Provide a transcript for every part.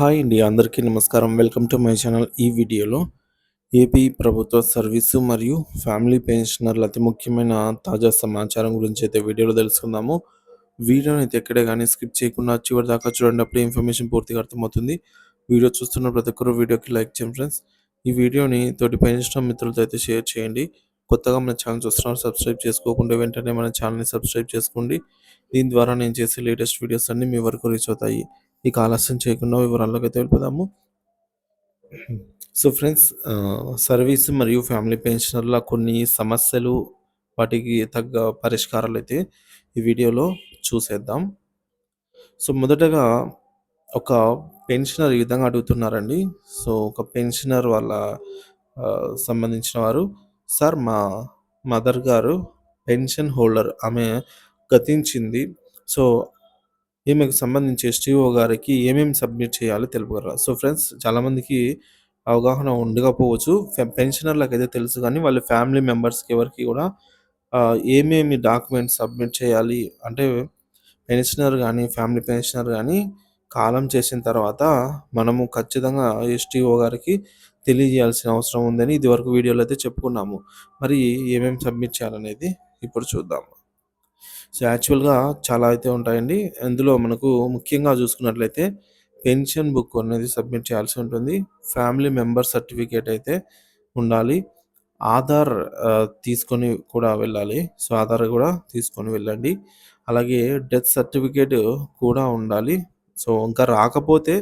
Hi అండి అందరికీ నమస్కారం. Welcome to my channel. ఈ వీడియోలో ఏపీ ప్రభుత్వ సర్వీసు మరియు ఫ్యామిలీ పెన్షనర్ల అతి ముఖ్యమైన తాజా సమాచారం గురించి అయితే వీడియోలో తెలుసుకుందాము. వీడియోని అయితే ఎక్కడే కానీ స్కిప్ చేయకుండా చివరి దాకా చూడండి అప్పుడు ఇన్ఫర్మేషన్ పూర్తిగా అర్థమవుతుంది. వీడియో చూస్తున్న ప్రతి ఒక్కరు వీడియోకి లైక్ చేయండి ఫ్రెండ్స్. ఈ వీడియోని తోటి పెన్షన్ మిత్రులతో అయితే షేర్ చేయండి. కొత్తగా మన ఛానల్ చూస్తున్నారు సబ్స్క్రైబ్ చేసుకోకుండా వెంటనే మన ఛానల్ని సబ్స్క్రైబ్ చేసుకోండి. దీని ద్వారా నేను చేసే లేటెస్ట్ వీడియోస్ అన్నీ మీ వరకు రీచ్ అవుతాయి. ఇక ఆలస్యం చేయకుండా వివరాల్లోకి అయితే వెళ్ళిపోదాము. సో ఫ్రెండ్స్ సర్వీస్ మరియు ఫ్యామిలీ పెన్షనర్ల కొన్ని సమస్యలు వాటికి తగ్గ పరిష్కారాలు అయితే ఈ వీడియోలో చూసేద్దాం. సో మొదటగా ఒక పెన్షనర్ ఈ విధంగా అడుగుతున్నారండి. సో ఒక పెన్షనర్ వాళ్ళ సంబంధించిన వారు సార్ మా మదర్ గారు పెన్షన్ హోల్డర్ ఆమె గతించింది. సో ఈమెకు సంబంధించి ఎస్టీఓ గారికి ఏమేమి సబ్మిట్ చేయాలో తెలుపగలరా? సో ఫ్రెండ్స్ చాలామందికి అవగాహన ఉండకపోవచ్చు. పెన్షనర్లకు అయితే తెలుసు కానీ వాళ్ళ ఫ్యామిలీ మెంబర్స్కి ఎవరికి కూడా ఏమేమి డాక్యుమెంట్స్ సబ్మిట్ చేయాలి? అంటే పెన్షనర్ కానీ ఫ్యామిలీ పెన్షనర్ కానీ కాలం చేసిన తర్వాత మనము ఖచ్చితంగా ఎస్టీఓ గారికి తెలియజేయాల్సిన అవసరం ఉందని ఇదివరకు వీడియోలో అయితే చెప్పుకున్నాము. మరి ఏమేమి సబ్మిట్ చేయాలనేది ఇప్పుడు చూద్దాము. సో యాక్చువల్గా చాలా అయితే ఉంటాయండి. అందులో మనకు ముఖ్యంగా చూసుకున్నట్లయితే పెన్షన్ బుక్ అనేది సబ్మిట్ చేయాల్సి ఉంటుంది. ఫ్యామిలీ మెంబర్ సర్టిఫికేట్ అయితే ఉండాలి. ఆధార్ తీసుకొని కూడా వెళ్ళాలి. సో ఆధార్ కూడా తీసుకొని వెళ్ళండి. అలాగే డెత్ సర్టిఫికేట్ కూడా ఉండాలి. సో ఇంకా రాకపోతే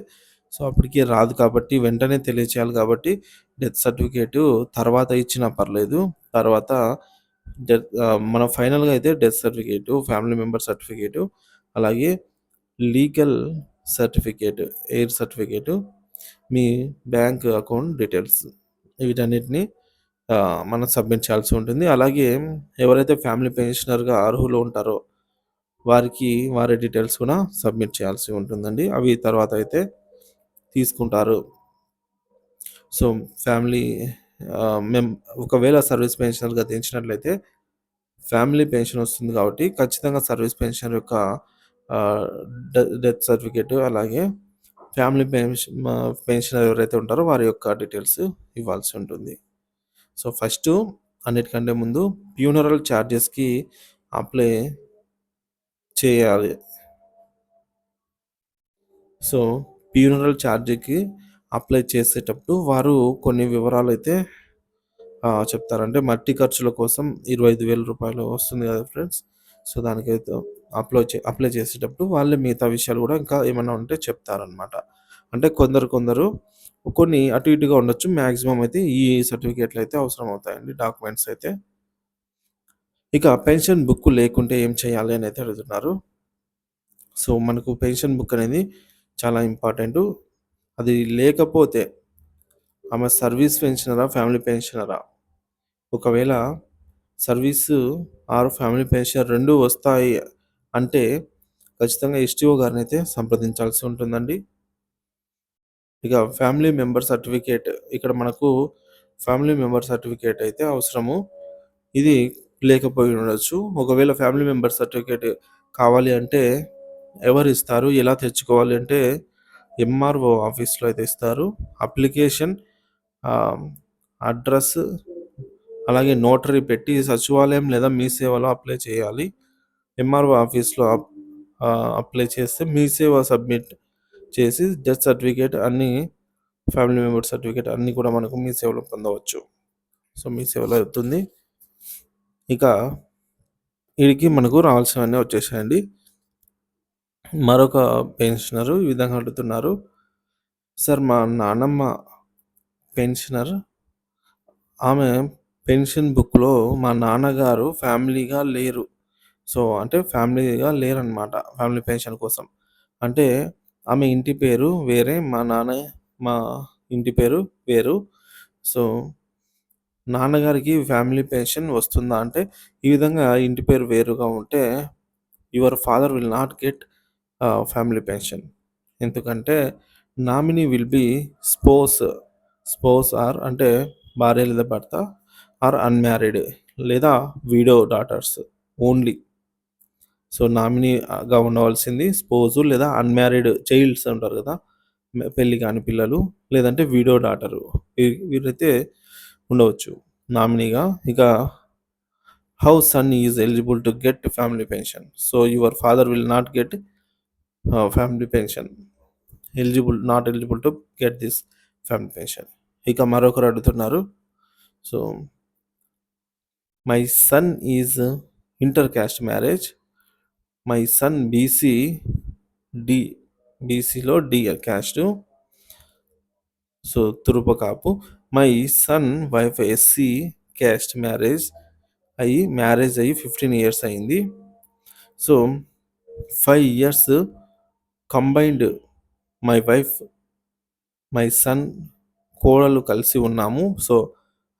సో అప్పటికి రాదు కాబట్టి వెంటనే తెలియచేయాలి కాబట్టి డెత్ సర్టిఫికేట్ తర్వాత ఇచ్చినా పర్లేదు. తర్వాత డెత్ మన ఫైనల్గా అయితే death certificate family member certificate అలాగే లీగల్ సర్టిఫికేట్ ఎయిర్ సర్టిఫికేట్ మీ బ్యాంక్ అకౌంట్ డీటెయిల్స్. వీటన్నిటిని మనం సబ్మిట్ చేయాల్సి ఉంటుంది. అలాగే ఎవరైతే ఫ్యామిలీ పెన్షనర్గా అర్హులు ఉంటారో వారికి వారి డీటెయిల్స్ కూడా సబ్మిట్ చేయాల్సి ఉంటుందండి. అవి తర్వాత అయితే తీసుకుంటారు. సో ఫ్యామిలీ మేము ఒకవేళ సర్వీస్ పెన్షనర్గా దించినట్లయితే ఫ్యామిలీ పెన్షన్ వస్తుంది కాబట్టి ఖచ్చితంగా సర్వీస్ పెన్షన్ యొక్క డె- డెత్ సర్టిఫికేట్ అలాగే ఫ్యామిలీ పెన్షన్ పెన్షనర్ ఎవరైతే ఉంటారో వారి యొక్క డీటెయిల్స్ ఇవ్వాల్సి ఉంటుంది. సో ఫస్ట్ అన్నిటికంటే ముందు ప్యూనరల్ ఛార్జెస్కి అప్లై చేయాలి. సో ప్యూనరల్ ఛార్జీకి అప్లై చేసేటప్పుడు వారు కొన్ని వివరాలు అయితే చెప్తారంటే మట్టి ఖర్చుల కోసం ఇరవై ఐదు వేల రూపాయలు వస్తుంది కదా ఫ్రెండ్స్. సో దానికైతే అప్లై చే అప్లై చేసేటప్పుడు వాళ్ళే మిగతా విషయాలు కూడా ఇంకా ఏమైనా ఉంటే చెప్తారనమాట అంటే కొందరు కొందరు కొన్ని అటు ఇటుగా ఉండొచ్చు. మ్యాక్సిమం అయితే ఈ సర్టిఫికేట్లు అయితే అవసరం అవుతాయండి డాక్యుమెంట్స్ అయితే. ఇక పెన్షన్ బుక్ లేకుంటే ఏం చేయాలి అని అయితే అడుగుతున్నారు. సో మనకు పెన్షన్ బుక్ అనేది చాలా ఇంపార్టెంట్. అది లేకపోతే ఆమె సర్వీస్ పెన్షనరా ఫ్యామిలీ పెన్షనరా ఒకవేళ సర్వీసు ఆరు ఫ్యామిలీ పెన్షన్ రెండు వస్తాయి అంటే ఖచ్చితంగా ఎస్టీఓ గారిని అయితే సంప్రదించాల్సి ఉంటుందండి. ఇక ఫ్యామిలీ మెంబర్ సర్టిఫికేట్ ఇక్కడ మనకు ఫ్యామిలీ మెంబర్ సర్టిఫికేట్ అయితే అవసరము. ఇది లేకపోయి ఉండొచ్చు. ఒకవేళ ఫ్యామిలీ మెంబర్ సర్టిఫికేట్ కావాలి అంటే ఎవరు ఇస్తారు ఎలా తెచ్చుకోవాలి అంటే ఎంఆర్ఓ ఆఫీస్లో అయితే ఇస్తారు. అప్లికేషన్ అడ్రస్ అలాగే నోటరీ పెట్టి సచివాలయం లేదా మీ సేవలో అప్లై చేయాలి. ఎంఆర్ఓ ఆఫీస్లో అప్లై చేస్తే మీ సేవ సబ్మిట్ చేసి డెత్ సర్టిఫికేట్ అన్ని ఫ్యామిలీ మెంబర్ సర్టిఫికేట్ అన్నీ కూడా మనకు మీ సేవలో పొందవచ్చు. సో మీ సేవలో అవుతుంది. ఇక వీడికి మనకు రావాల్సినవన్నీ వచ్చేసాయండి. మరొక పెన్షనరు ఈ విధంగా అడుగుతున్నారు. సార్ మా నానమ్మ పెన్షనర్. ఆమె పెన్షన్ బుక్లో మా నాన్నగారు ఫ్యామిలీగా లేరు. సో అంటే ఫ్యామిలీగా లేరనమాట ఫ్యామిలీ పెన్షన్ కోసం. అంటే ఆమె ఇంటి పేరు వేరే మా నాన్న మా ఇంటి పేరు వేరు. సో నాన్నగారికి ఫ్యామిలీ పెన్షన్ వస్తుందా? అంటే ఈ విధంగా ఇంటి పేరు వేరుగా ఉంటే your father will not get family pension. ఎందుకంటే nominee will be spouse spouse or అంటే భార్య లేదా భర్త ఆర్ అన్మ్యారీడ్ లేదా వీడో డాటర్స్ ఓన్లీ. సో నామినీగా ఉండవలసింది స్పోజు లేదా అన్మ్యారీడ్ చైల్డ్స్ ఉంటారు కదా పెళ్ళి కాని పిల్లలు లేదంటే వీడో డాటరు వీరైతే ఉండవచ్చు నామినీగా. ఇక how son is eligible to get family pension? So your father will not get family pension eligible not eligible to get this family pension ఇక మరొకరు అడుగుతున్నారు. So my son is inter caste marriage my son BC D బీసీలో D caste so Turupukapu my son wife SC caste marriage అయ్యి marriage అయ్యి fifteen years అయింది. So five years combined my wife my son కోడలు కలిసి ఉన్నాము. So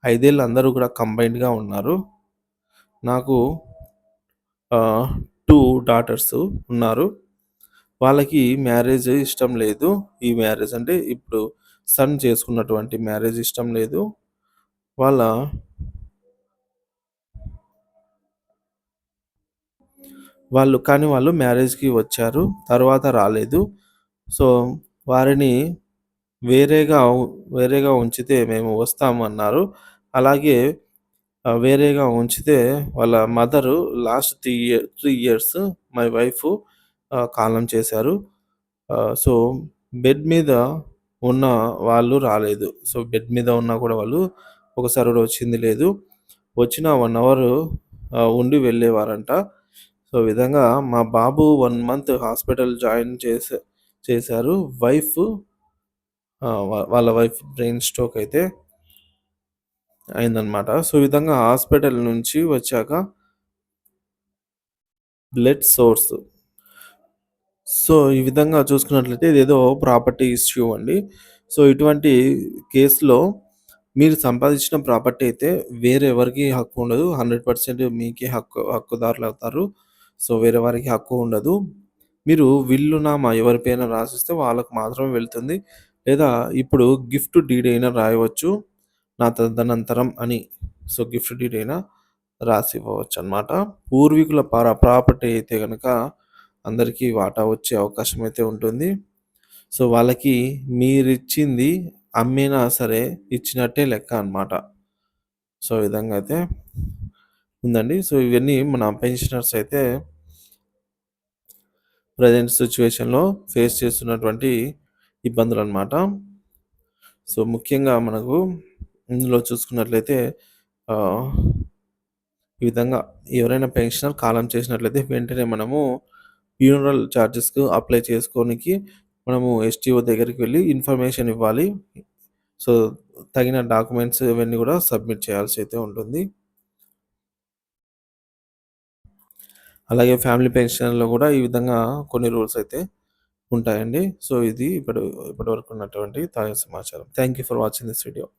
ఐదేళ్ళు అందరూ కూడా కంబైన్డ్గా ఉన్నారు. నాకు టూ డాటర్స్ ఉన్నారు. వాళ్ళకి మ్యారేజ్ ఇష్టం లేదు. ఈ మ్యారేజ్ అంటే ఇప్పుడు సన్ చేసుకున్నటువంటి మ్యారేజ్ ఇష్టం లేదు. వాళ్ళ వాళ్ళు కానీ వాళ్ళు మ్యారేజ్కి వచ్చారు తర్వాత రాలేదు. సో వారిని వేరేగా వేరేగా ఉంచితే మేము వస్తాము అన్నారు అలాగే వేరేగా ఉంచితే వాళ్ళ mother last three year three years my wife కాలం చేశారు. సో బెడ్ మీద ఉన్న వాళ్ళు రాలేదు. సో బెడ్ మీద ఉన్నా కూడా వాళ్ళు ఒకసారి కూడా వచ్చింది లేదు. వచ్చిన వన్ అవర్ ఉండి వెళ్ళేవారంట. సో విధంగా మా బాబు వన్ మంత్ హాస్పిటల్ జాయిన్ చేసే చేశారు. వైఫ్ వాళ్ళ వైఫ్ బ్రెయిన్ స్ట్రోక్ అయితే అయిందనమాట సో విధంగా హాస్పిటల్ నుంచి వచ్చాక బ్లడ్ సోర్స్. సో ఈ విధంగా చూసుకున్నట్లయితే ఇదేదో ప్రాపర్టీ ఇష్యూ అండి. సో ఇటువంటి కేసులో మీరు సంపాదించిన ప్రాపర్టీ అయితే వేరే ఎవరికి హక్కు ఉండదు. హండ్రెడ్ పర్సెంట్ మీకే హక్కు హక్కుదారులు అవుతారు. సో వేరే వారికి హక్కు ఉండదు. మీరు విల్లునామా ఎవరిపైన రాసిస్తే వాళ్ళకు మాత్రమే వెళ్తుంది. లేదా ఇప్పుడు గిఫ్ట్ డీడ్ అయినా రాయవచ్చు. నా తదనంతరం అని. సో గిఫ్ట్ డీడ్ అయినా రాసి ఇవ్వవచ్చు అనమాట పూర్వీకుల పరా ప్రాపర్టీ అయితే కనుక అందరికీ వాటా వచ్చే అవకాశం అయితే ఉంటుంది. సో వాళ్ళకి మీరిచ్చింది అమ్మినా సరే ఇచ్చినట్టే లెక్క అనమాట సో విధంగా అయితే ఉందండి. సో ఇవన్నీ మన పెన్షనర్స్ అయితే ప్రజెంట్ సిచ్యువేషన్లో ఫేస్ చేస్తున్నటువంటి ఇబ్బందులు అన్నమాట సో ముఖ్యంగా మనకు ఇందులో చూసుకున్నట్లయితే ఈ విధంగా ఎవరైనా పెన్షనర్ కాలం చేసినట్లయితే వెంటనే మనము ఫ్యూనరల్ ఛార్జెస్కు అప్లై చేసుకోనికి మనము ఎస్టీఓ దగ్గరికి వెళ్ళి ఇన్ఫర్మేషన్ ఇవ్వాలి. సో తగిన డాక్యుమెంట్స్ ఇవన్నీ కూడా సబ్మిట్ చేయాల్సి అయితే ఉంటుంది. అలాగే ఫ్యామిలీ పెన్షన్లో కూడా ఈ విధంగా కొన్ని రూల్స్ అయితే ఉంటాయండి. సో ఇది ఇప్పుడు ఇప్పటి వరకు ఉన్నటువంటి తాజా సమాచారం. Thank you for watching this video.